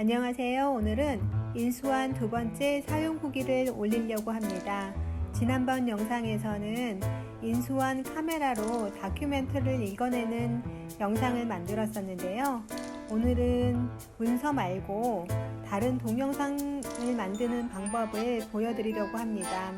안녕하세요. 오늘은 인수한 두 번째 사용 후기를 올리려고 합니다. 지난번 영상에서는 인수한 카메라로 다큐멘터를 읽어내는 영상을 만들었었는데요. 오늘은 문서 말고 다른 동영상을 만드는 방법을 보여드리려고 합니다.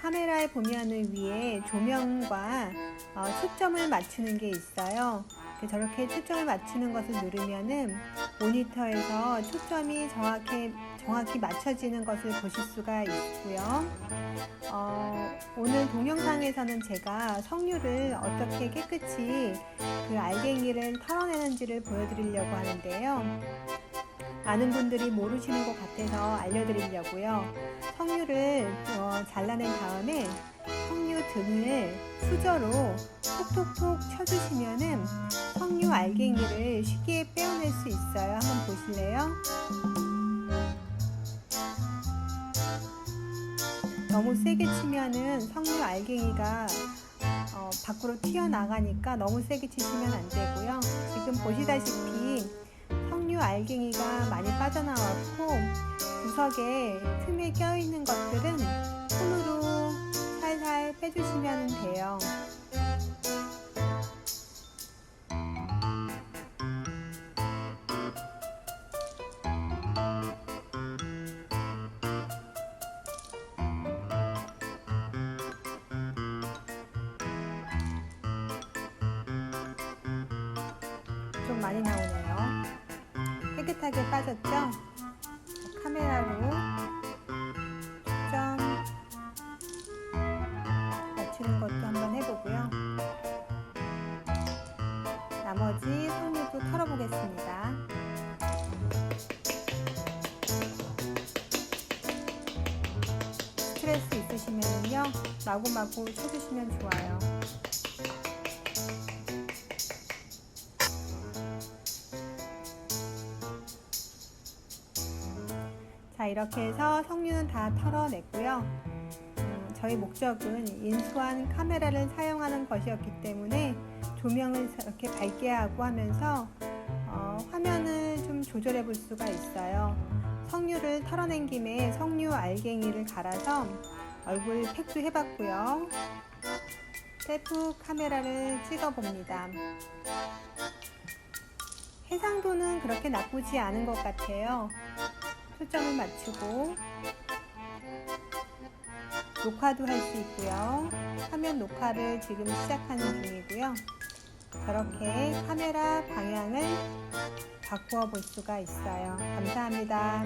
카메라에 보면은 위에 조명과 어, 초점을 맞추는 게 있어요. 저렇게 초점을 맞추는 것을 누르면은 모니터에서 초점이 정확히, 정확히 맞춰지는 것을 보실 수가 있고요. 어, 오늘 동영상에서는 제가 석류를 어떻게 깨끗이 그 알갱이를 털어내는지를 보여드리려고 하는데요. 많은 분들이 모르시는 것 같아서 알려드리려고요. 석류를 어, 잘라낸 다음에 석류 등을 수저로 톡톡톡 쳐주시면은 석류 알갱이를 쉽게 빼어낼 수 있어요. 한번 보실래요? 너무 세게 치면은 석류 알갱이가 어, 밖으로 튀어나가니까 너무 세게 치시면 안 되고요. 지금 보시다시피 석류 알갱이가 많이 빠져나왔고 구석에 틈에 껴있는 것들은 손으로 살살 빼주시면 돼요. 좀 많이 나오네요. 깨끗하게 빠졌죠? 카메라로 초점 맞추는 것도 한번 해보고요. 나머지 손으로 털어보겠습니다. 스트레스 있으시면요 마구마구 쳐주시면 좋아요. 자 이렇게 해서 석류는 다 털어냈고요. 음, 저희 목적은 인수한 카메라를 사용하는 것이었기 때문에 조명을 이렇게 밝게 하고 하면서 어, 화면을 좀 조절해 볼 수가 있어요. 석류를 털어낸 김에 석류 알갱이를 갈아서 얼굴 팩도 해봤고요. 셀프 카메라를 찍어 봅니다. 해상도는 그렇게 나쁘지 않은 것 같아요. 초점을 맞추고 녹화도 할 수 있고요. 화면 녹화를 지금 시작하는 중이고요. 저렇게 카메라 방향을 바꾸어 볼 수가 있어요. 감사합니다.